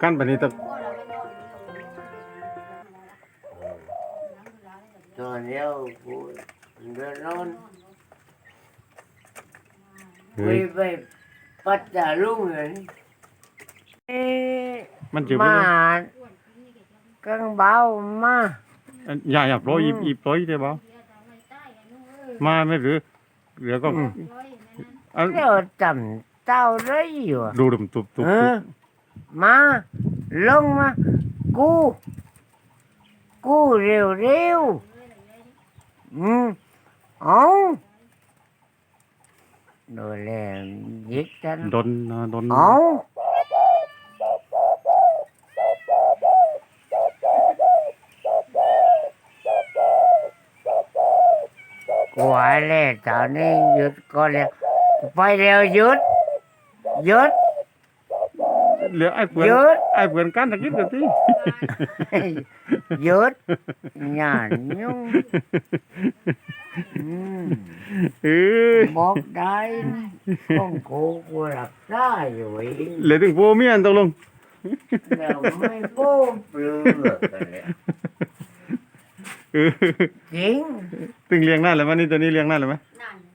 กั้นปานนี้ตะตอนเดียวกูเดินนอนเฮ้ยไปไปปัดตาลุงเลยเอ๊ะมันเจ็บมากังเบามาอย่าอย่าปล่อยอีอีปล่อยได้บ่มาไม่หรือเหลือก็อันเดี๋ยวจำ เต้าได้อยู่อะดูดุมตุบตุบเอตุอบมาลงมากูกูเร็ว เร็วอืมเอาโดนแล้วยิกกันดนนะดนเอากูหายแล้วตอนนี้หยุดก็แล้วไปเร็วหยุดหยุดเหลือไอ้เพื่อนหยุดไอ้เพื่อนกันตะกี้กันที่หยุดอย่ายุ่งอืมเออบอกได้นะของกูกูรับได้อยู่เองเหลือถึงโฟเมียนตกลง แล้วไม่พูดเปลือกกันเลยเออ จริง ถึงเลี้ยงนั่นแล้วมันนี่ตัวนี้เลี้ยงนั่น แล้วไหม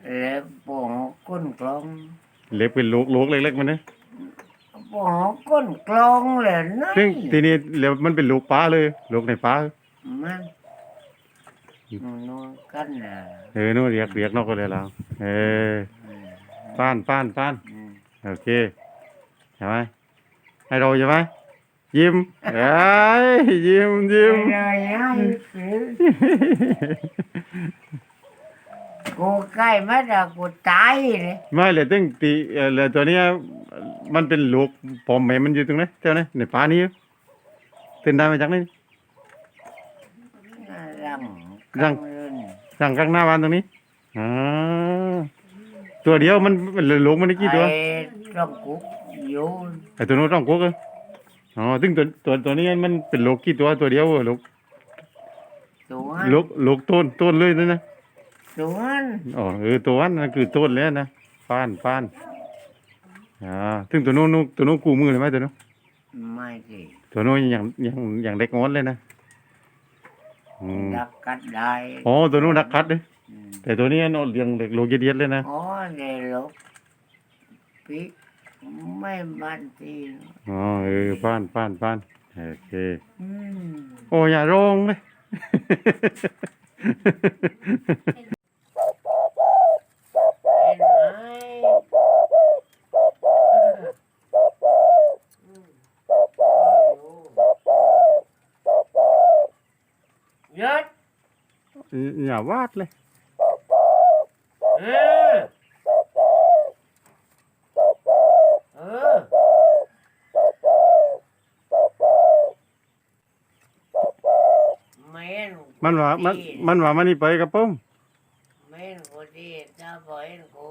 แล้วปองก้นกลอง เล็กเป็นลูกลูกเล็กๆมันเนี่ยปองก้นกลองเลยนะซึ่งทีนี้เดี๋ยวมันเป็นลูกปลาเลยลูกในปลามันนอนกันนะเออนู่นเรียกเรียกนอกก็เลยแล้วเออป้านป้านป้านอืมโอเคใช่ไหมให้เราใช่ไหมยิ้มเอ้ยยิ้มยิ้มเลยให้ซื้อ กูใกล้มาแล้วกูตายเลยไม่เลยตึงตีเอ่อเลยตัวเนี้ยมันเป็นลูกผมแม่มันอยู่ตรงไหนเจ้าไหนในป่านี้ตื่นได้มาจากไหน รังรังกลาเรือนสั่งข้างหน้าบ้านตรงนี้อ่าตัวเดียวมันมันลูกมันได้กี่ตัว ไอ้ต้องกุกอยู่ไอ้ตัวนู้นต้องกุ๊กเหรออ๋อตึงตัวตัวตัวนี้มันเป็นลูกกี่ตัวตัวเดียวเหรอลูกตัวลูกลูกต้นต้นเลยนั่นนะ ตัวอ๋อเออตัวนั้นนั่นคือต้นแล้วนะป้านป้านอ่าถึงตัวนู้นนู้นตัวนู้นกูมือเลยไหมตัวนู้นไม่สิตัวนู้นยังยังยังเด็กงอนเลยนะอืมดักกัดได้อ๋อตัวนู้นดักคัดเลยมแต่ตัวนี้นอนเลี้ยงเด็กโลเกียดเลยนะอ๋อเดี๋ยวลบปิกไม่บันทีอ๋อเออป้านป้านป้านโอเค อืมโอ้อย่าร้องเลย เห็นไหม หยุดอย่าวาดเลย เออ เออไม่เห็นมันว่ามันมันว่ามันนี่ไปกับผมไม่เห็นคนที่ถ้าพอเห็นกู